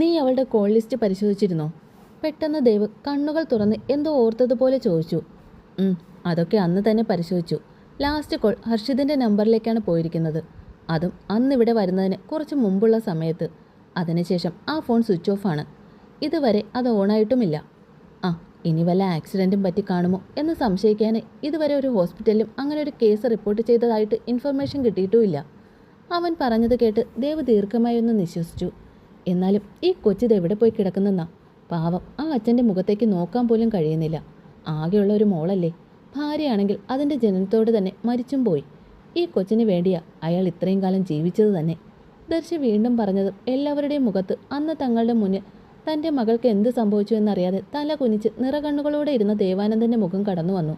നീ അവളുടെ call list പരിശോധിച്ചിരുന്നോ? പെട്ടെന്ന് ദേവ് കണ്ണുകൾ തുറന്ന് എന്തോ ഓർത്തതുപോലെ ചോദിച്ചു. അതൊക്കെ അന്ന് തന്നെ പരിശോധിച്ചു. ലാസ്റ്റ് കോൾ ഹർഷിതിന്റെ നമ്പറിലേക്കാണ് പോയിരിക്കുന്നത്. അതും അന്നിവിടെ വരുന്നതിന് കുറച്ച് മുമ്പുള്ള സമയത്ത്. അതിനുശേഷം ആ ഫോൺ സ്വിച്ച് ഓഫ് ആണ്. ഇതുവരെ അത് ഓണായിട്ടുമില്ല ആ ഇനി വല്ല ആക്സിഡന്റും പറ്റി കാണുമോ എന്ന് സംശയിക്കാൻ ഇതുവരെ ഒരു ഹോസ്പിറ്റലിലും അങ്ങനെ ഒരു കേസ് റിപ്പോർട്ട് ചെയ്തതായിട്ട് ഇൻഫർമേഷൻ കിട്ടിയിട്ടുമില്ല. അവൻ പറഞ്ഞത് കേട്ട് ദേവ് ദീർഘമായി ഒന്ന് നിശ്വസിച്ചു. എന്നാലും ഈ കൊച്ചിത് എവിടെ പോയി കിടക്കുന്നെന്നാ? പാവം ആ അച്ഛന്റെ മുഖത്തേക്ക് നോക്കാൻ പോലും കഴിയുന്നില്ല. ആകെയുള്ള ഒരു മോളല്ലേ? ഭാര്യയാണെങ്കിൽ അതിന്റെ ജനനത്തോട് തന്നെ മരിച്ചും പോയി. ഈ കൊച്ചിന് വേണ്ടിയാ അയാൾ ഇത്രയും കാലം ജീവിച്ചത് തന്നെ. ദർശി വീണ്ടും പറഞ്ഞത് എല്ലാവരുടെയും മുഖത്ത് അന്ന് തങ്ങളുടെ മുന്നിൽ തന്റെ മകൾക്ക് എന്ത് സംഭവിച്ചു എന്നറിയാതെ തല കുനിച്ച് നിറകണ്ണുകളോടെ ഇരുന്ന ദേവാനന്ദന്റെ മുഖം കടന്നു വന്നു.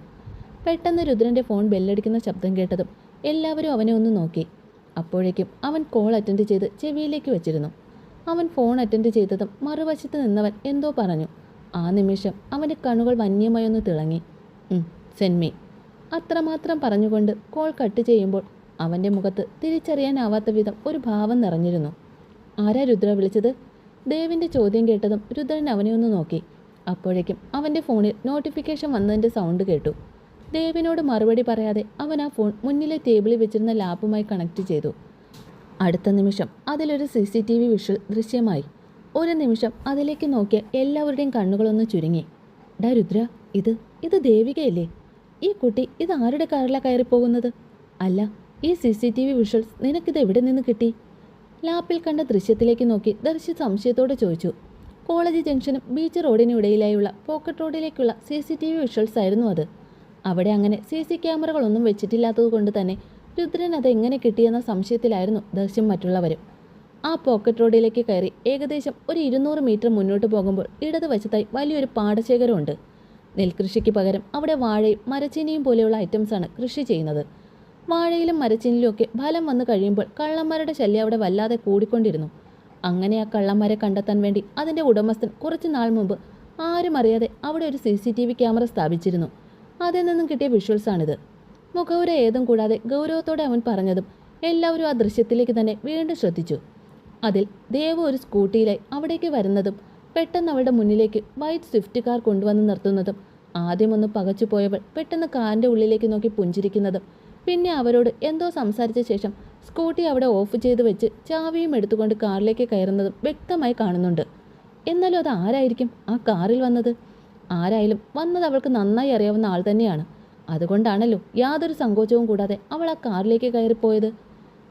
പെട്ടെന്ന് രുദ്രന്റെ ഫോൺ ബെല്ലടിക്കുന്ന ശബ്ദം കേട്ടതും എല്ലാവരും അവനെ ഒന്ന് നോക്കി. അപ്പോഴേക്കും അവൻ കോൾ അറ്റൻഡ് ചെയ്ത് ചെവിയിലേക്ക് വെച്ചിരുന്നു. അവൻ ഫോൺ അറ്റൻഡ് ചെയ്തതും മറുവശത്ത് നിന്നവൻ എന്തോ പറഞ്ഞു. ആ നിമിഷം അവന്റെ കണ്ണുകൾ വന്യമായൊന്ന് തിളങ്ങി. "ഉം, സെൻമി അത്രമാത്രം പറഞ്ഞുകൊണ്ട് കോൾ കട്ട് ചെയ്യുമ്പോൾ അവന്റെ മുഖത്ത് തിരിച്ചറിയാനാവാത്ത വിധം ഒരു ഭാവം നിറഞ്ഞിരുന്നു. ആരാ രുദ്ര വിളിച്ചത്? ദേവിന്റെ ചോദ്യം കേട്ടതും രുദ്രൻ അവനെ ഒന്ന് നോക്കി. അപ്പോഴേക്കും അവന്റെ ഫോണിൽ നോട്ടിഫിക്കേഷൻ വന്നതിന്റെ സൗണ്ട് കേട്ടു. ദേവിനോട് മറുപടി പറയാതെ അവൻ ആ ഫോൺ മുന്നിലെ ടേബിളിൽ വെച്ചിരുന്ന ലാപ്പുമായി കണക്ട് ചെയ്തു. അടുത്ത നിമിഷം അതിലൊരു C C T V visual ദൃശ്യമായി. ഒരു നിമിഷം അതിലേക്ക് നോക്കിയ എല്ലാവരുടെയും കണ്ണുകളൊന്ന് ചുരുങ്ങി. ഡാ രുദ്ര ഇത് ഇത് ദേവികയല്ലേ? ഈ കുട്ടി ഇത് ആരുടെ കാറിലാണ് കയറിപ്പോകുന്നത്? അല്ല ഈ C C T V visuals നിനക്കിത് എവിടെ നിന്ന് കിട്ടി? ലാപ്പിൽ കണ്ട ദൃശ്യത്തിലേക്ക് നോക്കി ദർശി സംശയത്തോടെ ചോദിച്ചു. കോളേജ് ജംഗ്ഷനും ബീച്ച് റോഡിനിടയിലായുള്ള pocket റോഡിലേക്കുള്ള C C T V visuals ആയിരുന്നു അത്. അവിടെ അങ്ങനെ സി സി ക്യാമറകളൊന്നും വെച്ചിട്ടില്ലാത്തത് കൊണ്ട് തന്നെ രുദ്രൻ അത് എങ്ങനെ കിട്ടിയെന്ന സംശയത്തിലായിരുന്നു ദർശ്യം മറ്റുള്ളവരും. ആ പോക്കറ്റ് റോഡിലേക്ക് കയറി ഏകദേശം ഒരു ഇരുന്നൂറ് മീറ്റർ മുന്നോട്ട് പോകുമ്പോൾ ഇടതുവശത്തായി വലിയൊരു പാടശേഖരമുണ്ട്. നെൽകൃഷിക്ക് പകരം അവിടെ വാഴയും മരച്ചീനിയും പോലെയുള്ള ഐറ്റംസാണ് കൃഷി ചെയ്യുന്നത്. വാഴയിലും മരച്ചീനിലും ഒക്കെ ഫലം വന്നു കഴിയുമ്പോൾ കള്ളന്മാരുടെ ശല്യം അവിടെ വല്ലാതെ കൂടിക്കൊണ്ടിരുന്നു. അങ്ങനെ ആ കള്ളന്മാരെ കണ്ടെത്താൻ വേണ്ടി അതിന്റെ ഉടമസ്ഥൻ കുറച്ച് നാൾ മുമ്പ് ആരും അറിയാതെ അവിടെ ഒരു സി ക്യാമറ സ്ഥാപിച്ചിരുന്നു. അതിൽ നിന്നും കിട്ടിയ വിഷ്വൽസാണിത് മുഖവുര ഏതും കൂടാതെ ഗൗരവത്തോടെ അവൻ പറഞ്ഞതും എല്ലാവരും ആ ദൃശ്യത്തിലേക്ക് തന്നെ വീണ്ടും ശ്രദ്ധിച്ചു. അതിൽ ദേവ് ഒരു സ്കൂട്ടിയിലായി അവിടേക്ക് വരുന്നതും പെട്ടെന്ന് അവളുടെ മുന്നിലേക്ക് വൈറ്റ് സ്വിഫ്റ്റ് കാർ കൊണ്ടുവന്ന് നിർത്തുന്നതും ആദ്യമൊന്ന് പകച്ചു പോയവൾ പെട്ടെന്ന് കാറിന്റെ ഉള്ളിലേക്ക് നോക്കി പുഞ്ചിരിക്കുന്നതും പിന്നെ അവരോട് എന്തോ സംസാരിച്ച ശേഷം സ്കൂട്ടി അവിടെ ഓഫ് ചെയ്ത് വെച്ച് ചാവിയും എടുത്തുകൊണ്ട് കാറിലേക്ക് കയറുന്നതും വ്യക്തമായി കാണുന്നുണ്ട്. എന്നാലും അത് ആരായിരിക്കും ആ കാറിൽ വന്നത്? ആരായാലും വന്നത് അവൾക്ക് നന്നായി അറിയാവുന്ന ആൾ തന്നെയാണ്. അതുകൊണ്ടാണല്ലോ യാതൊരു സങ്കോചവും കൂടാതെ അവൾ ആ കാറിലേക്ക് കയറിപ്പോയത്.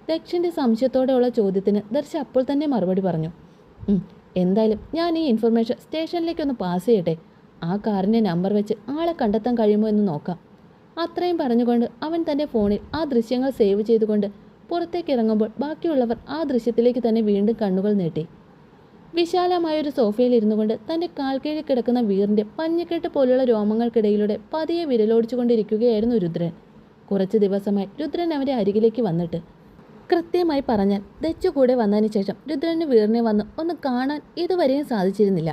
ദക്ഷിന്റെ സംശയത്തോടെയുള്ള ചോദ്യത്തിന് ദർശ അപ്പോൾ തന്നെ മറുപടി പറഞ്ഞു. എന്തായാലും ഞാൻ ഈ ഇൻഫർമേഷൻ സ്റ്റേഷനിലേക്ക് ഒന്ന് പാസ് ചെയ്യട്ടെ. ആ കാറിന്റെ നമ്പർ വെച്ച് ആളെ കണ്ടെത്താൻ കഴിയുമോ എന്ന് നോക്കാം. അത്രയും പറഞ്ഞുകൊണ്ട് അവൻ തന്റെ ഫോണിൽ ആ ദൃശ്യങ്ങൾ സേവ് ചെയ്തുകൊണ്ട് പുറത്തേക്ക് ഇറങ്ങുമ്പോൾ ബാക്കിയുള്ളവർ ആ ദൃശ്യത്തിലേക്ക് തന്നെ വീണ്ടും കണ്ണുകൾ നീട്ടി. വിശാലമായൊരു സോഫയിൽ ഇരുന്നു കൊണ്ട് തന്റെ കാൽ കീഴിൽ കിടക്കുന്ന വീറിന്റെ പഞ്ഞക്കെട്ട് പോലുള്ള രോമങ്ങൾക്കിടയിലൂടെ പതിയെ വിരലോടിച്ചുകൊണ്ടിരിക്കുകയായിരുന്നു രുദ്രൻ. കുറച്ച് ദിവസമായി രുദ്രൻ അവന്റെ അരികിലേക്ക് വന്നിട്ട് കൃത്യമായി പറഞ്ഞാൽ ദച്ചു കൂടെ വന്നതിന് ശേഷം രുദ്രന് വീറിനെ വന്ന് ഒന്ന് കാണാൻ ഇതുവരെയും സാധിച്ചിരുന്നില്ല.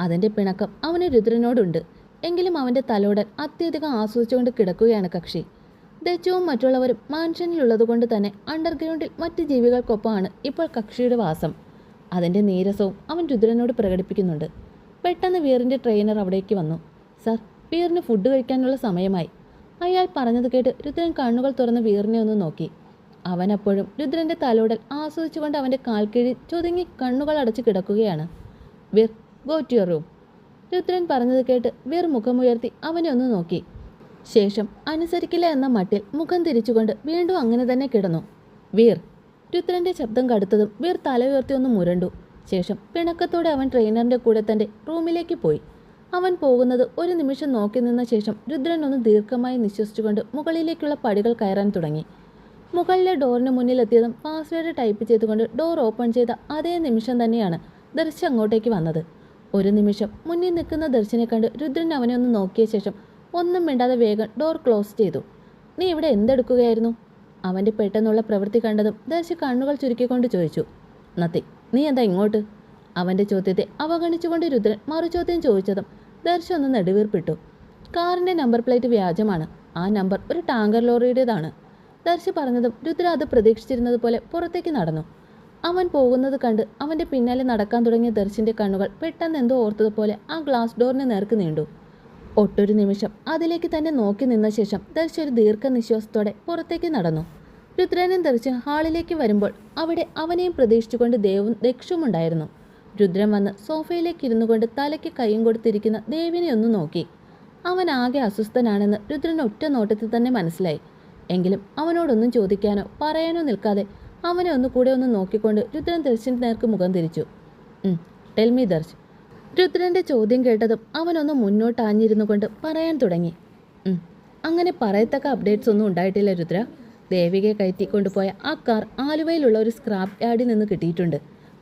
അതിന്റെ പിണക്കം അവന് രുദ്രനോടുണ്ട്. എങ്കിലും അവന്റെ തലോടൻ അത്യധികം ആസ്വദിച്ചുകൊണ്ട് കിടക്കുകയാണ് കക്ഷി. ദച്ചുവും മറ്റുള്ളവരും മാൻഷനിലുള്ളതുകൊണ്ട് തന്നെ അണ്ടർഗ്രൗണ്ടിൽ മറ്റ് ജീവികൾക്കൊപ്പമാണ് ഇപ്പോൾ കക്ഷിയുടെ വാസം. അതിന്റെ നീരസവും അവൻ രുദ്രനോട് പ്രകടിപ്പിക്കുന്നുണ്ട്. പെട്ടെന്ന് വീറിന്റെ ട്രെയിനർ അവിടേക്ക് വന്നു. സർ വീറിന് ഫുഡ് കഴിക്കാനുള്ള സമയമായി. അയാൾ പറഞ്ഞത് കേട്ട് രുദ്രൻ കണ്ണുകൾ തുറന്ന് വീറിനെ ഒന്ന് നോക്കി. അവൻ അപ്പോഴും രുദ്രന്റെ തലോടൽ ആസ്വദിച്ചുകൊണ്ട് അവന്റെ കാൽക്കീഴിൽ ചൊതുങ്ങി കണ്ണുകൾ അടച്ച് കിടക്കുകയാണ്. Veer go to your room Rudran പറഞ്ഞത് കേട്ട് വീർ മുഖമുയർത്തി അവനെ ഒന്ന് നോക്കി. ശേഷം അനുസരിക്കില്ല എന്ന മട്ടിൽ മുഖം തിരിച്ചുകൊണ്ട് വീണ്ടും അങ്ങനെ തന്നെ കിടന്നു. വീർ രുദ്രന്റെ ശബ്ദം കടുത്തതും വീർ തല ഉയർത്തിയൊന്ന് മുരണ്ടു. ശേഷം പിണക്കത്തോടെ അവൻ ട്രെയിനറിന്റെ കൂടെ തന്റെ റൂമിലേക്ക് പോയി. അവൻ പോകുന്നത് ഒരു നിമിഷം നോക്കി നിന്ന ശേഷം രുദ്രൻ ഒന്ന് ദീർഘമായി നിശ്വസിച്ചുകൊണ്ട് മുകളിലേക്കുള്ള പടികൾ കയറാൻ തുടങ്ങി. മുകളിലെ ഡോറിന് മുന്നിലെത്തിയതും പാസ്വേഡ് ടൈപ്പ് ചെയ്തുകൊണ്ട് ഡോർ ഓപ്പൺ ചെയ്ത അതേ നിമിഷം തന്നെയാണ് ദർശൻ അങ്ങോട്ടേക്ക് വന്നത്. ഒരു നിമിഷം മുന്നിൽ നിൽക്കുന്ന ദർശനെ കണ്ട് രുദ്രൻ അവനെ ഒന്ന് നോക്കിയ ശേഷം ഒന്നും മിണ്ടാതെ വേഗം ഡോർ ക്ലോസ് ചെയ്തു. നീ ഇവിടെ എന്തെടുക്കുകയായിരുന്നു? അവന്റെ പെട്ടെന്നുള്ള പ്രവൃത്തി കണ്ടതും ദർശി കണ്ണുകൾ ചുരുക്കിക്കൊണ്ട് ചോദിച്ചു നത്തി നീ എന്താ ഇങ്ങോട്ട്? അവന്റെ ചോദ്യത്തെ അവഗണിച്ചുകൊണ്ട് രുദ്രൻ മറു ചോദ്യം ചോദിച്ചതും ദർശ ഒന്ന് നെടുവീർപ്പിട്ടു. കാറിന്റെ നമ്പർ പ്ലേറ്റ് വ്യാജമാണ്. ആ നമ്പർ ഒരു ടാങ്കർ ലോറിയുടേതാണ്. ദർശി പറഞ്ഞതും രുദ്ര അത് പ്രതീക്ഷിച്ചിരുന്നത് പോലെ പുറത്തേക്ക് നടന്നു. അവൻ പോകുന്നത് കണ്ട് അവന്റെ പിന്നാലെ നടക്കാൻ തുടങ്ങിയ ദർശിന്റെ കണ്ണുകൾ പെട്ടെന്ന് എന്തോ ഓർത്തതുപോലെ ആ ഗ്ലാസ് ഡോറിന് നേർക്ക് നീണ്ടു. ഒട്ടൊരു നിമിഷം അതിലേക്ക് തന്നെ നോക്കി നിന്ന ശേഷം ദർശ ഒരു ദീർഘനിശ്വാസത്തോടെ പുറത്തേക്ക് നടന്നു. രുദ്രനും ദർശൻ ഹാളിലേക്ക് വരുമ്പോൾ അവിടെ അവനെയും പ്രതീക്ഷിച്ചുകൊണ്ട് ദേവും ദക്ഷുവും ഉണ്ടായിരുന്നു രുദ്രൻ വന്ന് സോഫയിലേക്ക് ഇരുന്നു കൊണ്ട് തലയ്ക്ക് കൈയും കൊടുത്തിരിക്കുന്ന ദേവിനെ ഒന്ന് നോക്കി. അവൻ ആകെ അസ്വസ്ഥനാണെന്ന് രുദ്രൻ ഒറ്റ നോട്ടത്തിൽ തന്നെ മനസ്സിലായി. എങ്കിലും അവനോടൊന്നും ചോദിക്കാനോ പറയാനോ നിൽക്കാതെ അവനെ ഒന്ന് കൂടെ ഒന്ന് നോക്കിക്കൊണ്ട് രുദ്രൻ ദർശിന്റെ നേർക്ക് മുഖം തിരിച്ചു. ടെൽമി ദർശ് രുദ്രന്റെ ചോദ്യം കേട്ടതും അവനൊന്ന് മുന്നോട്ടാഞ്ഞിരുന്നു കൊണ്ട് പറയാൻ തുടങ്ങി. അങ്ങനെ പറയത്തക്ക അപ്ഡേറ്റ്സ് ഒന്നും ഉണ്ടായിട്ടില്ല രുദ്ര. ദേവികയെ കയറ്റി കൊണ്ടുപോയ ആ കാർ ആലുവയിലുള്ള ഒരു സ്ക്രാപ്പ് യാർഡിൽ നിന്ന് കിട്ടിയിട്ടുണ്ട്.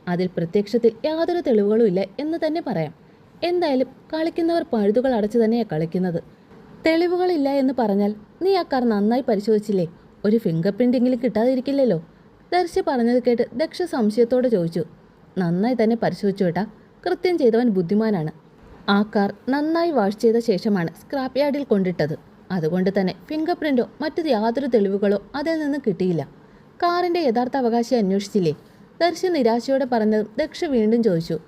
അതിൽ പ്രത്യക്ഷത്തിൽ യാതൊരു തെളിവുകളും ഇല്ല എന്ന് തന്നെ പറയാം. എന്തായാലും കളിക്കുന്നവർ പഴുതുകൾ അടച്ചു തന്നെയാണ് കളിക്കുന്നത്. തെളിവുകളില്ല എന്ന് പറഞ്ഞാൽ നീ ആ കാർ നന്നായി പരിശോധിച്ചില്ലേ? ഒരു ഫിംഗർ പ്രിന്റെങ്കിലും കിട്ടാതിരിക്കില്ലല്ലോ? ദർശ പറഞ്ഞത് കേട്ട് ദക്ഷ സംശയത്തോടെ ചോദിച്ചു. നന്നായി തന്നെ പരിശോധിച്ചു കേട്ടാ കൃത്യം ചെയ്തവൻ ബുദ്ധിമാനാണ്. ആ കാർ നന്നായി വാഷ് ചെയ്ത ശേഷമാണ് സ്ക്രാപ്പ് യാർഡിൽ കൊണ്ടിട്ടത്. അതുകൊണ്ട് തന്നെ ഫിംഗർ പ്രിന്റോ മറ്റു യാതൊരു തെളിവുകളോ അതിൽ നിന്ന് കിട്ടിയില്ല. കാറിന്റെ യഥാർത്ഥ അവകാശി അന്വേഷിച്ചില്ലേ? ദർശ നിരാശയോടെ പറഞ്ഞതും ദക്ഷ വീണ്ടും ചോദിച്ചു.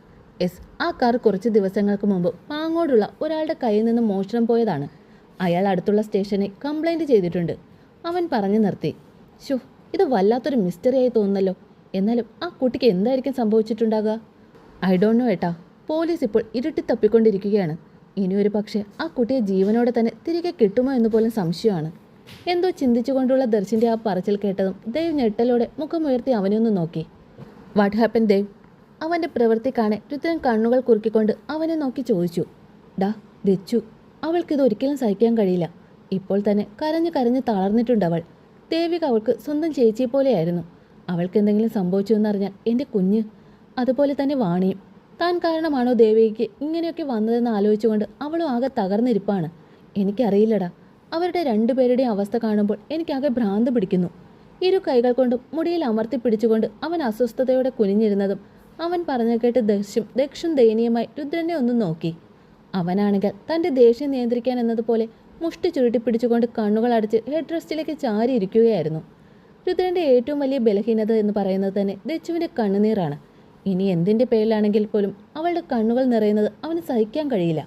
എസ് ആ കാർ കുറച്ച് ദിവസങ്ങൾക്ക് മുമ്പ് പാങ്ങോടുള്ള ഒരാളുടെ കയ്യിൽ നിന്ന് മോഷണം പോയതാണ്. അയാൾ അടുത്തുള്ള സ്റ്റേഷനിൽ കംപ്ലൈന്റ് ചെയ്തിട്ടുണ്ട്. അവൻ പറഞ്ഞു നിർത്തി. ഷോ ഇത് വല്ലാത്തൊരു മിസ്റ്ററിയായി തോന്നുന്നല്ലോ. എന്നാലും ആ കുട്ടിക്ക് എന്തായിരിക്കും സംഭവിച്ചിട്ടുണ്ടാകുക ഐ ഡോണ്ട് നോ ഏട്ടാ. പോലീസ് ഇപ്പോൾ ഇരുട്ടി തപ്പിക്കൊണ്ടിരിക്കുകയാണ്. ഇനിയൊരു പക്ഷേ ആ കുട്ടിയെ ജീവനോടെ തന്നെ തിരികെ കിട്ടുമോ എന്ന് പോലും സംശയമാണ്. എന്തോ ചിന്തിച്ചുകൊണ്ടുള്ള ദർശിന്റെ ആ പറച്ചിൽ കേട്ടതും ദേവ് ഞെട്ടലോടെ മുഖമുയർത്തി അവനെ ഒന്ന് നോക്കി. What happen Dev? അവന്റെ പ്രവൃത്തി കാണെ രുദ്രൻ കണ്ണുകൾ കുറുക്കിക്കൊണ്ട് അവനെ നോക്കി ചോദിച്ചു. ഡാ ദച്ചു അവൾക്കിത് ഒരിക്കലും സഹിക്കാൻ കഴിയില്ല. ഇപ്പോൾ തന്നെ കരഞ്ഞു കരഞ്ഞ് തളർന്നിട്ടുണ്ട് അവൾ. ദേവിക അവൾക്ക് സ്വന്തം ചേച്ചിയെ പോലെയായിരുന്നു അവൾക്ക് എന്തെങ്കിലും സംഭവിച്ചു എന്നറിഞ്ഞാൽ എന്റെ കുഞ്ഞ് അതുപോലെ തന്നെ വാണിയും. താൻ കാരണമാണോ ദേവികയ്ക്ക് ഇങ്ങനെയൊക്കെ വന്നതെന്ന് ആലോചിച്ചുകൊണ്ട് അവളും ആകെ തകർന്നിരിപ്പാണ്. എനിക്കറിയില്ലടാ. അവരുടെ രണ്ടുപേരുടെയും അവസ്ഥ കാണുമ്പോൾ എനിക്കാകെ ഭ്രാന്ത് പിടിക്കുന്നു. ഇരു കൈകൾ കൊണ്ടും മുടിയിൽ അമർത്തി പിടിച്ചുകൊണ്ട് അവൻ അസ്വസ്ഥതയോടെ കുനിഞ്ഞിരുന്നതും അവൻ പറഞ്ഞു കേട്ട് ദക്ഷ്യം ദക്ഷം ദയനീയമായി രുദ്രനെ ഒന്ന് നോക്കി. അവനാണെങ്കിൽ തന്റെ ദേഷ്യം നിയന്ത്രിക്കാൻ എന്നതുപോലെ മുഷ്ടി ചുരുട്ടി പിടിച്ചുകൊണ്ട് കണ്ണുകൾ അടച്ച് ഹെഡ് റെസ്റ്റിലേക്ക് ചാരി ഇരിക്കുകയായിരുന്നു രുദ്രന്റെ ഏറ്റവും വലിയ ബലഹീനത എന്ന് പറയുന്നത് തന്നെ ദച്ചുവിന്റെ കണ്ണുനീറാണ്. ഇനി എന്തിന്റെ പേരിലാണെങ്കിൽ പോലും അവളുടെ കണ്ണുകൾ നിറയുന്നത് അവന് സഹിക്കാൻ കഴിയില്ല.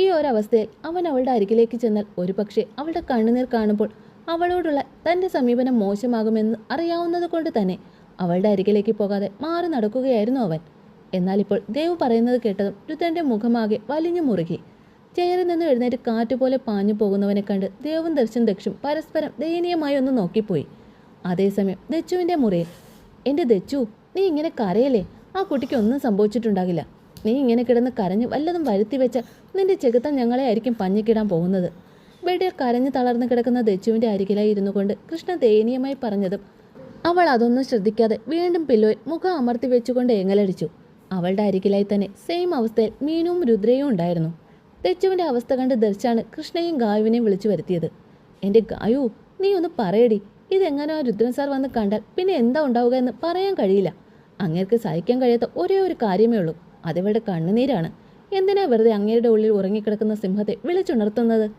ഈ ഒരവസ്ഥയിൽ അവൻ അവളുടെ അരികിലേക്ക് ചെന്നാൽ ഒരുപക്ഷെ അവളുടെ കണ്ണുനീർ കാണുമ്പോൾ അവളോടുള്ള തന്റെ സമീപനം മോശമാകുമെന്ന് അറിയാവുന്നത് കൊണ്ട് തന്നെ അവളുടെ അരികിലേക്ക് പോകാതെ മാറി നടക്കുകയായിരുന്നു അവൻ. എന്നാൽ ഇപ്പോൾ ദേവ് പറയുന്നത് കേട്ടതും രുദ്രന്റെ മുഖമാകെ വലിഞ്ഞു മുറുകി. ചെയറിൽ നിന്ന് എഴുന്നേറ്റ് കാറ്റുപോലെ പാഞ്ഞു പോകുന്നവനെ കണ്ട് ദേവും ദർശൻ ദക്ഷും പരസ്പരം ദയനീയമായി ഒന്ന് നോക്കിപ്പോയി. അതേസമയം ദച്ചുവിന്റെ മുറിയിൽ എന്റെ ദച്ചു നീ ഇങ്ങനെ കരയല്ലേ? ആ കുട്ടിക്ക് ഒന്നും സംഭവിച്ചിട്ടുണ്ടാകില്ല. നീ ഇങ്ങനെ കിടന്ന് കരഞ്ഞ് വല്ലതും വരുത്തി വെച്ച നിന്റെ ചെകുത്തൻ ഞങ്ങളെ ആയിരിക്കും പഞ്ഞിക്കിടാൻ പോകുന്നത്. ബെഡിൽ കരഞ്ഞ് തളർന്നു കിടക്കുന്ന ദച്ചുവിന്റെ അരികിലായി ഇരുന്നു കൊണ്ട് കൃഷ്ണ ദയനീയമായി പറഞ്ഞതും അവൾ അതൊന്നും ശ്രദ്ധിക്കാതെ വീണ്ടും പില്ലോയിൽ മുഖം അമർത്തി വെച്ചുകൊണ്ട് എങ്ങലടിച്ചു. അവളുടെ അരികിലായി തന്നെ സെയിം അവസ്ഥയിൽ മീനുവും രുദ്രയും ഉണ്ടായിരുന്നു. തെച്ചുവിന്റെ അവസ്ഥ കണ്ട് ദർശാണ് കൃഷ്ണയും ഗായുവിനെയും വിളിച്ചു വരുത്തിയത്. എന്റെ ഗായു നീ ഒന്ന് പറയടി. ഇതെങ്ങനെയോ രുദ്രൻ സാർ വന്ന് കണ്ടാൽ പിന്നെ എന്താ ഉണ്ടാവുക എന്ന് പറയാൻ കഴിയില്ല. അങ്ങേർക്ക് സഹിക്കാൻ കഴിയാത്ത ഒരേ ഒരു കാര്യമേ ഉള്ളൂ. അതിവളുടെ കണ്ണുനീരാണ്. എന്തിനാ വെറുതെ അങ്ങേരുടെ ഉള്ളിൽ ഉറങ്ങിക്കിടക്കുന്ന സിംഹത്തെ വിളിച്ചുണർത്തുന്നത്?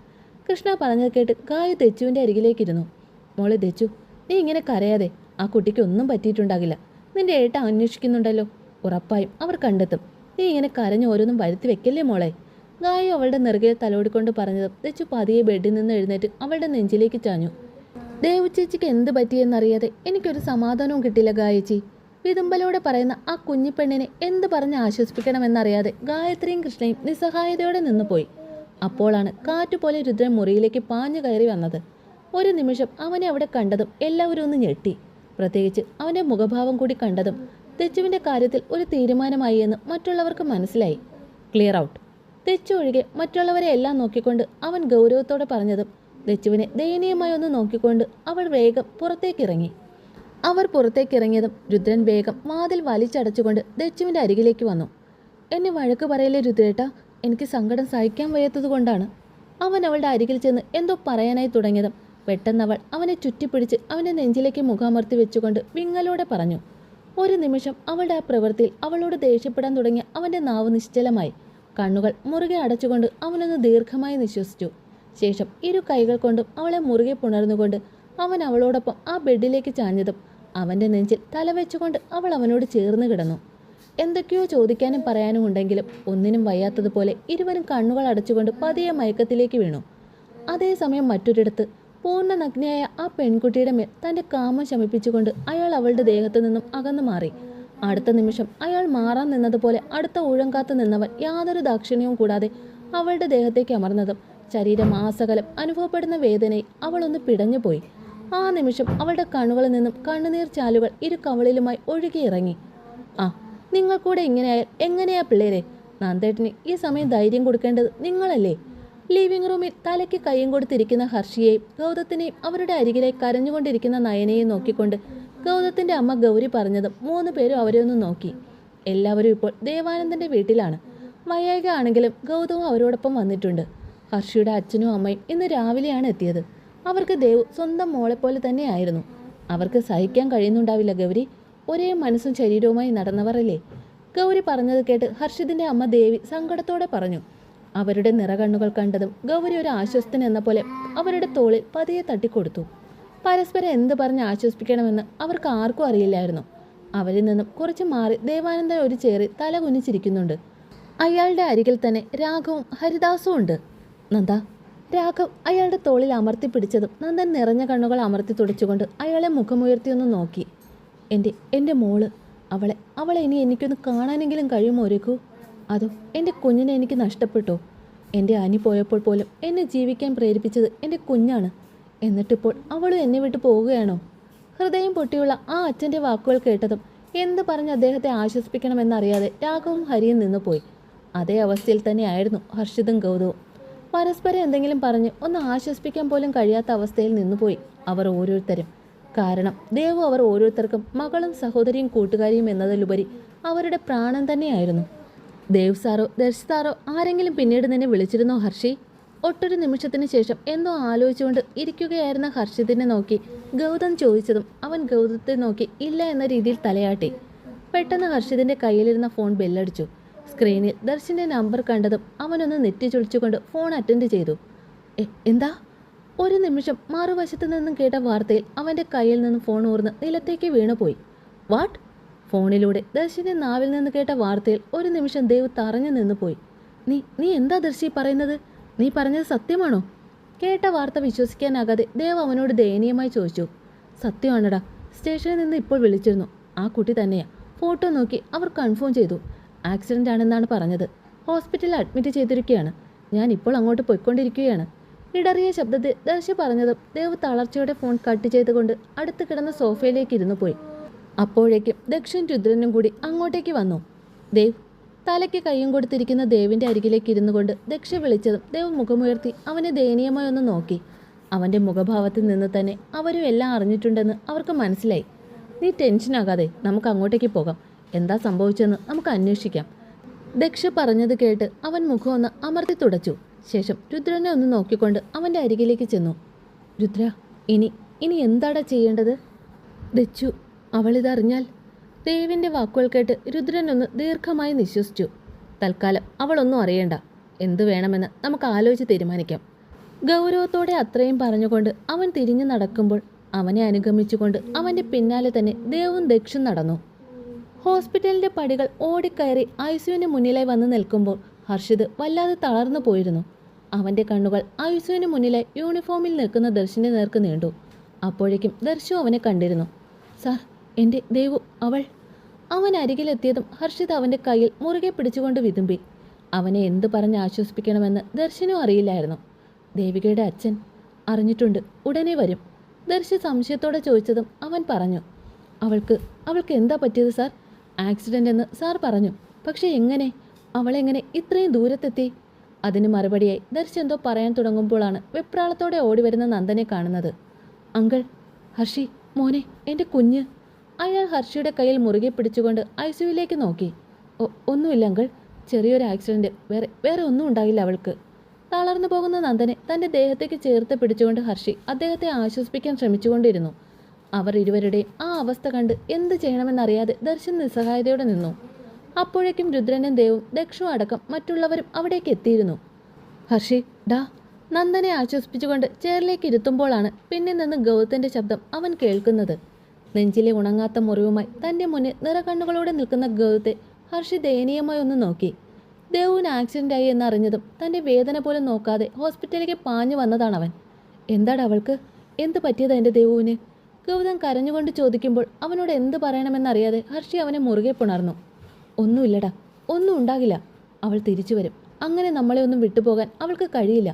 കൃഷ്ണ പറഞ്ഞത് കേട്ട് ഗായു തെച്ചുവിന്റെ അരികിലേക്കിരുന്നു. മോളെ തെച്ചു നീ ഇങ്ങനെ കരയാതെ ആ കുട്ടിക്ക് ഒന്നും പറ്റിയിട്ടുണ്ടാകില്ല. നിന്റെ ഏട്ട അന്വേഷിക്കുന്നുണ്ടല്ലോ. ഉറപ്പായും അവർ കണ്ടെത്തും. നീ ഇങ്ങനെ കരഞ്ഞ് ഓരോന്നും വരുത്തി വെക്കല്ലേ മോളെ? ഗായ അവളുടെ നെറുകയിൽ തലോടിക്കൊണ്ട് പറഞ്ഞതും തെച്ചു പതിയെ ബെഡിൽ നിന്ന് എഴുന്നേറ്റ് അവളുടെ നെഞ്ചിലേക്ക് ചാഞ്ഞു. ദേവു ചേച്ചിക്ക് എന്ത് പറ്റിയെന്നറിയാതെ എനിക്കൊരു സമാധാനവും കിട്ടില്ല ഗായച്ചി. വിതുമ്പലോടെ പറയുന്ന ആ കുഞ്ഞിപ്പെണ്ണിനെ എന്ത് പറഞ്ഞ് ആശ്വസിപ്പിക്കണമെന്നറിയാതെ ഗായത്രിയും കൃഷ്ണയും നിസ്സഹായതയോടെ നിന്നുപോയി. അപ്പോഴാണ് കാറ്റുപോലെ രുദ്രൻ മുറിയിലേക്ക് പാഞ്ഞു കയറി വന്നത്. ഒരു നിമിഷം അവനെ അവിടെ കണ്ടതും എല്ലാവരും ഒന്ന് ഞെട്ടി. പ്രത്യേകിച്ച് അവന്റെ മുഖഭാവം കൂടി കണ്ടതും തെച്ചുവിന്റെ കാര്യത്തിൽ ഒരു തീരുമാനമായി എന്ന് മറ്റുള്ളവർക്ക് മനസ്സിലായി. Clear out. തെച്ചു ഒഴികെ മറ്റുള്ളവരെ എല്ലാം നോക്കിക്കൊണ്ട് അവൻ ഗൗരവത്തോടെ പറഞ്ഞതും തെച്ചുവിനെ ദയനീയമായി ഒന്ന് നോക്കിക്കൊണ്ട് അവൾ വേഗം പുറത്തേക്കിറങ്ങി. അവർ പുറത്തേക്കിറങ്ങിയതും രുദ്രൻ വേഗം വാതിൽ വലിച്ചടച്ചുകൊണ്ട് ദച്ചുവിന്റെ അരികിലേക്ക് വന്നു. എന്നെ വഴക്ക് പറയലേ രുദ്രേട്ട? എനിക്ക് സങ്കടം സഹിക്കാൻ വയ്യാത്തത് അവൻ അവളുടെ അരികിൽ ചെന്ന് എന്തോ പറയാനായി തുടങ്ങിയതും പെട്ടെന്ന് അവൾ അവനെ ചുറ്റിപ്പിടിച്ച് അവന്റെ നെഞ്ചിലേക്ക് മുഖാമർത്തി വെച്ചുകൊണ്ട് വിങ്ങലോടെ പറഞ്ഞു. ഒരു നിമിഷം അവളുടെ ആ പ്രവൃത്തിയിൽ അവളോട് ദേഷ്യപ്പെടാൻ തുടങ്ങിയ അവന്റെ നാവ് നിശ്ചലമായി. കണ്ണുകൾ മുറുകെ അടച്ചുകൊണ്ട് അവനൊന്ന് ദീർഘമായി നിശ്വസിച്ചു. ശേഷം ഇരു കൈകൾ കൊണ്ടും അവളെ മുറുകെ പുണർന്നുകൊണ്ട് അവൻ അവളോടൊപ്പം ആ ബെഡിലേക്ക് ചാഞ്ഞതും അവന്റെ നെഞ്ചിൽ തലവെച്ചുകൊണ്ട് അവൾ അവനോട് ചേർന്ന് കിടന്നു. എന്തൊക്കെയോ ചോദിക്കാനും പറയാനും ഉണ്ടെങ്കിലും ഒന്നിനും വയ്യാത്തതുപോലെ ഇരുവരും കണ്ണുകൾ അടച്ചുകൊണ്ട് പതിയെ മയക്കത്തിലേക്ക് വീണു. അതേസമയം മറ്റൊരിടത്ത് പൂർണ നഗ്നയായ ആ പെൺകുട്ടിയുടെ മേൽ തന്റെ കാമം ശമിപ്പിച്ചുകൊണ്ട് അയാൾ അവളുടെ ദേഹത്തു നിന്നും അകന്നു മാറി. അടുത്ത നിമിഷം അയാൾ മാറാൻ നിന്നതുപോലെ അടുത്ത ഊഴം കാത്തു നിന്നവൻ യാതൊരു ദാക്ഷിണ്യവും കൂടാതെ അവളുടെ ദേഹത്തേക്ക് അമർന്നതും ശരീരം ആസകലം അനുഭവപ്പെടുന്ന വേദനയിൽ അവളൊന്ന് പിടഞ്ഞുപോയി. ആ നിമിഷം അവളുടെ കണ്ണുകളിൽ നിന്നും കണ്ണുനീർ ചാലുകൾ ഇരു കവളിലുമായി ഒഴുകിയിറങ്ങി ആ നിങ്ങൾ കൂടെ ഇങ്ങനെയായാൽ എങ്ങനെയാ പിള്ളേരെ? നന്ദേട്ടന് ഈ സമയം ധൈര്യം കൊടുക്കേണ്ടത് നിങ്ങളല്ലേ? ലിവിംഗ് റൂമിൽ തലയ്ക്ക് കൈയും കൊടുത്തിരിക്കുന്ന ഹർഷിയെയും ഗൗതത്തിനെയും അവരുടെ അരികിലെ കരഞ്ഞുകൊണ്ടിരിക്കുന്ന നയനെയും നോക്കിക്കൊണ്ട് ഗൗതത്തിന്റെ അമ്മ ഗൗരി പറഞ്ഞതും മൂന്ന് പേരും അവരെ ഒന്ന് നോക്കി. എല്ലാവരും ഇപ്പോൾ ദേവാനന്ദന്റെ വീട്ടിലാണ്. വയ്യായിക ഗൗതവും അവരോടൊപ്പം വന്നിട്ടുണ്ട്. ഹർഷിയുടെ അച്ഛനും അമ്മയും ഇന്ന് രാവിലെയാണ് എത്തിയത്. അവർക്ക് ദേവ് സ്വന്തം മോളെപ്പോലെ തന്നെയായിരുന്നു. അവർക്ക് സഹിക്കാൻ കഴിയുന്നുണ്ടാവില്ല ഗൗരി. ഒരേ മനസ്സും ശരീരവുമായി നടന്നവരല്ലേ? ഗൗരി പറഞ്ഞത് കേട്ട് ഹർഷിതിന്റെ അമ്മ ദേവി സങ്കടത്തോടെ പറഞ്ഞു. അവരുടെ നിറകണ്ണുകൾ കണ്ടതും ഗൗരി ഒരു ആശ്വസ്തൻ എന്ന പോലെ അവരുടെ തോളിൽ പതിയെ തട്ടിക്കൊടുത്തു. പരസ്പരം എന്ത് പറഞ്ഞ് ആശ്വസിപ്പിക്കണമെന്ന് അവർക്ക് ആർക്കും അറിയില്ലായിരുന്നു. അവരിൽ നിന്നും കുറച്ച് മാറി ദേവാനന്ദൻ ഒരു ചേറി തല കുനിച്ചിരിക്കുന്നുണ്ട് അയാളുടെ അരികിൽ തന്നെ രാഘവും ഹരിദാസും ഉണ്ട്. നന്ദ രാഘവ് അയാളുടെ തോളിൽ അമർത്തി പിടിച്ചതും നന്ദൻ നിറഞ്ഞ കണ്ണുകൾ അമർത്തി തുടച്ചുകൊണ്ട് അയാളെ മുഖമുയർത്തിയൊന്ന് നോക്കി. എന്റെ എന്റെ മോൾ അവളെ അവളെ ഇനി എനിക്കൊന്ന് കാണാനെങ്കിലും കഴിയുമോ ഒരുക്കൂ അതോ എന്റെ കുഞ്ഞിനെ എനിക്ക് നഷ്ടപ്പെട്ടോ? എന്റെ അനി പോയപ്പോൾ പോലും എന്നെ ജീവിക്കാൻ പ്രേരിപ്പിച്ചത് എന്റെ കുഞ്ഞാണ്. എന്നിട്ടിപ്പോൾ അവളും എന്നെ വിട്ടു പോവുകയാണോ? ഹൃദയം പൊട്ടിയുള്ള ആ അച്ഛന്റെ വാക്കുകൾ കേട്ടതും എന്ത് പറഞ്ഞ് അദ്ദേഹത്തെ ആശ്വസിപ്പിക്കണമെന്നറിയാതെ രാഘവും ഹരിയും നിന്നുപോയി. അതേ അവസ്ഥയിൽ തന്നെയായിരുന്നു ഹർഷിതും ഗൗതവും. പരസ്പരം എന്തെങ്കിലും പറഞ്ഞ് ഒന്ന് ആശ്വസിപ്പിക്കാൻ പോലും കഴിയാത്ത അവസ്ഥയിൽ നിന്നുപോയി അവർ ഓരോരുത്തരും. കാരണം ദേവു അവർ ഓരോരുത്തർക്കും മകളും സഹോദരിയും കൂട്ടുകാരിയും എന്നതിലുപരി അവരുടെ പ്രാണൻ തന്നെയായിരുന്നു. ദേവ് സാറോ ദർശ് സാറോ ആരെങ്കിലും പിന്നീട് നിന്നെ വിളിച്ചിരുന്നോ ഹർഷി? ഒട്ടൊരു നിമിഷത്തിന് ശേഷം എന്തോ ആലോചിച്ചുകൊണ്ട് ഇരിക്കുകയായിരുന്ന ഹർഷിതിനെ നോക്കി ഗൗതം ചോദിച്ചതും അവൻ ഗൗതത്തെ നോക്കി ഇല്ല എന്ന രീതിയിൽ തലയാട്ടി. പെട്ടെന്ന് ഹർഷിതിന്റെ കയ്യിലിരുന്ന ഫോൺ ബെല്ലടിച്ചു. സ്ക്രീനിൽ ദർശന്റെ നമ്പർ കണ്ടതും അവനൊന്ന് നെറ്റി ചൊളിച്ചുകൊണ്ട് ഫോൺ അറ്റൻഡ് ചെയ്തു. "എ- എന്താ? ഒരു നിമിഷം മറുവശത്ത് നിന്നും കേട്ട വാർത്തയിൽ അവന്റെ കയ്യിൽ നിന്ന് ഫോൺ ഊർന്ന് നിലത്തേക്ക് വീണുപോയി. വാട്ട് ഫോണിലൂടെ ദർശിന്റെ നാവിൽ നിന്ന് കേട്ട വാർത്തയിൽ ഒരു നിമിഷം ദേവ് തറഞ്ഞു നിന്നുപോയി. നീ നീ എന്താ ദർശി പറയുന്നത്? നീ പറഞ്ഞത് സത്യമാണോ? കേട്ട വാർത്ത വിശ്വസിക്കാനാകാതെ ദേവ് അവനോട് ദയനീയമായി ചോദിച്ചു. സത്യമാണടാ സ്റ്റേഷനിൽ നിന്ന് ഇപ്പോൾ വിളിച്ചിരുന്നു. ആ കുട്ടി തന്നെയാ. ഫോട്ടോ നോക്കി അവർ കൺഫേം ചെയ്തു. ആക്സിഡന്റ് ആണെന്നാണ് പറഞ്ഞത്. ഹോസ്പിറ്റലിൽ അഡ്മിറ്റ് ചെയ്തിരിക്കുകയാണ്. ഞാൻ ഇപ്പോൾ അങ്ങോട്ട് പോയിക്കൊണ്ടിരിക്കുകയാണ്. ഇടറിയ ശബ്ദത്തിൽ ദർശ പറഞ്ഞതും ദേവ് തളർച്ചയോടെ ഫോൺ കട്ട് ചെയ്തുകൊണ്ട് അടുത്ത് കിടന്ന സോഫയിലേക്ക് ഇരുന്നു പോയി. അപ്പോഴേക്കും ദക്ഷൻ രുദ്രനും കൂടി അങ്ങോട്ടേക്ക് വന്നു. ദേവ് തലയ്ക്ക് കൈയും കൊടുത്തിരിക്കുന്ന ദേവിന്റെ അരികിലേക്ക് ഇരുന്നു കൊണ്ട് ദക്ഷ വിളിച്ചതും ദേവ് മുഖമുയർത്തി അവനെ ദയനീയമായി ഒന്ന് നോക്കി. അവന്റെ മുഖഭാവത്തിൽ നിന്ന് തന്നെ അവരും എല്ലാം അറിഞ്ഞിട്ടുണ്ടെന്ന് അവർക്ക് മനസ്സിലായി. നീ ടെൻഷനാകാതെ നമുക്ക് അങ്ങോട്ടേക്ക് പോകാം. എന്താ സംഭവിച്ചെന്ന് നമുക്ക് അന്വേഷിക്കാം. ദക്ഷ പറഞ്ഞത് കേട്ട് അവൻ മുഖം ഒന്ന് അമർത്തി തുടച്ചു. ശേഷം രുദ്രനെ ഒന്ന് നോക്കിക്കൊണ്ട് അവന്റെ അരികിലേക്ക് ചെന്നു. രുദ്ര ഇനി ഇനി എന്താടാ ചെയ്യേണ്ടത്? ദച്ചു അവളിതറിഞ്ഞാൽ ദേവിന്റെ വാക്കുകൾ കേട്ട് രുദ്രനൊന്ന് ദീർഘമായി നിശ്വസിച്ചു. തൽക്കാലം അവളൊന്നും അറിയേണ്ട. എന്തു വേണമെന്ന് നമുക്ക് ആലോചിച്ച് തീരുമാനിക്കാം. ഗൗരവത്തോടെ അത്രയും പറഞ്ഞുകൊണ്ട് അവൻ തിരിഞ്ഞു നടക്കുമ്പോൾ അവനെ അനുഗമിച്ചുകൊണ്ട് അവന്റെ പിന്നാലെ തന്നെ ദേവും ദക്ഷും നടന്നു. ഹോസ്പിറ്റലിന്റെ പടികൾ ഓടിക്കയറി ഐസുവിന് മുന്നിലായി വന്ന് നിൽക്കുമ്പോൾ ഹർഷിത് വല്ലാതെ തളർന്നു പോയിരുന്നു. അവന്റെ കണ്ണുകൾ ഐസുവിന് മുന്നിലെ യൂണിഫോമിൽ നിൽക്കുന്ന ദർശിന്റെ നേർക്ക് നീണ്ടു. അപ്പോഴേക്കും ദർശു അവനെ കണ്ടിരുന്നു. സാർ എന്റെ ദൈവു അവൾ. അവൻ അരികിലെത്തിയതും ഹർഷിത് അവന്റെ കയ്യിൽ മുറുകെ പിടിച്ചുകൊണ്ട് വിതുമ്പി. അവനെ എന്തു പറഞ്ഞ് ആശ്വസിപ്പിക്കണമെന്ന് ദർശനും അറിയില്ലായിരുന്നു. ദേവികയുടെ അച്ഛൻ അറിഞ്ഞിട്ടുണ്ട് ഉടനെ വരും. ദർശ സംശയത്തോടെ ചോദിച്ചതും അവൻ പറഞ്ഞു. അവൾക്ക് അവൾക്ക് എന്താ പറ്റിയത് സാർ? ആക്സിഡന്റ് എന്ന് സാർ പറഞ്ഞു. പക്ഷേ എങ്ങനെ? അവളെങ്ങനെ ഇത്രയും ദൂരത്തെത്തി? അതിന് മറുപടിയായി ദർശി എന്തോ പറയാൻ തുടങ്ങുമ്പോഴാണ് വെപ്രാളത്തോടെ ഓടിവരുന്ന നന്ദനെ കാണുന്നത്. അങ്കിൾ ഹർഷി മോനെ എന്റെ കുഞ്ഞ്. അയാൾ ഹർഷിയുടെ കയ്യിൽ മുറുകെ പിടിച്ചുകൊണ്ട് ഐ സിയുയിലേക്ക് നോക്കി. ഓ ഒന്നുമില്ല അങ്കിൾ. ചെറിയൊരു ആക്സിഡന്റ് വേറെ വേറെ ഒന്നും ഉണ്ടായില്ല അവൾക്ക്. തളർന്നു പോകുന്ന നന്ദനെ തന്റെ ദേഹത്തേക്ക് ചേർത്ത് പിടിച്ചുകൊണ്ട് ഹർഷി അദ്ദേഹത്തെ ആശ്വസിപ്പിക്കാൻ ശ്രമിച്ചുകൊണ്ടിരുന്നു. അവർ ഇരുവരുടെ ആ അവസ്ഥ കണ്ട് എന്ത് ചെയ്യണമെന്നറിയാതെ ദർശൻ നിസ്സഹായതയോടെ നിന്നു. അപ്പോഴേക്കും രുദ്രനും ദേവും ദക്ഷും അടക്കം മറ്റുള്ളവരും അവിടേക്ക് എത്തിയിരുന്നു. ഹർഷി ഡാ നന്ദനെ ആശ്വസിപ്പിച്ചുകൊണ്ട് ചെയറിലേക്ക് ഇരുത്തുമ്പോഴാണ് പിന്നിൽ നിന്ന് ഗൗതത്തിന്റെ ശബ്ദം അവൻ കേൾക്കുന്നത്. നെഞ്ചിലെ ഉണങ്ങാത്ത മുറിവുമായി തന്റെ മുന്നിൽ നിറകണ്ണുകളോടെ നിൽക്കുന്ന ഗൗതത്തെ ഹർഷി ദയനീയമായി ഒന്ന് നോക്കി. ദേവുവിന് ആക്സിഡന്റ് ആയി എന്നറിഞ്ഞതും തന്റെ വേദന പോലും നോക്കാതെ ഹോസ്പിറ്റലിലേക്ക് പാഞ്ഞു വന്നതാണവൻ. എന്താടാ അവൾക്ക്? എന്ത് പറ്റിയത് എന്റെ ദേവുവിന്? ഗൗതം കരഞ്ഞുകൊണ്ട് ചോദിക്കുമ്പോൾ അവനോട് എന്ത് പറയണമെന്നറിയാതെ ഹർഷി അവനെ മുറുകെ പുണർന്നു. ഒന്നുമില്ലടാ ഒന്നും ഉണ്ടാകില്ല. അവൾ തിരിച്ചു വരും. അങ്ങനെ നമ്മളെ ഒന്നും വിട്ടുപോകാൻ അവൾക്ക് കഴിയില്ല.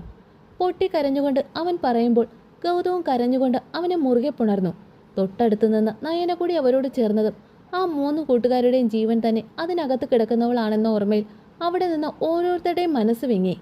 പൊട്ടി കരഞ്ഞുകൊണ്ട് അവൻ പറയുമ്പോൾ ഗൗതവും കരഞ്ഞുകൊണ്ട് അവനെ മുറുകെ പുണർന്നു. തൊട്ടടുത്ത് നിന്ന് നയന കൂടി അവരോട് ചേർന്നതും ആ മൂന്ന് കൂട്ടുകാരുടെയും ജീവൻ തന്നെ അതിനകത്ത് കിടക്കുന്നവളാണെന്ന ഓർമ്മയിൽ അവിടെ നിന്ന് ഓരോരുത്തരുടെയും മനസ്സ് വിങ്ങി.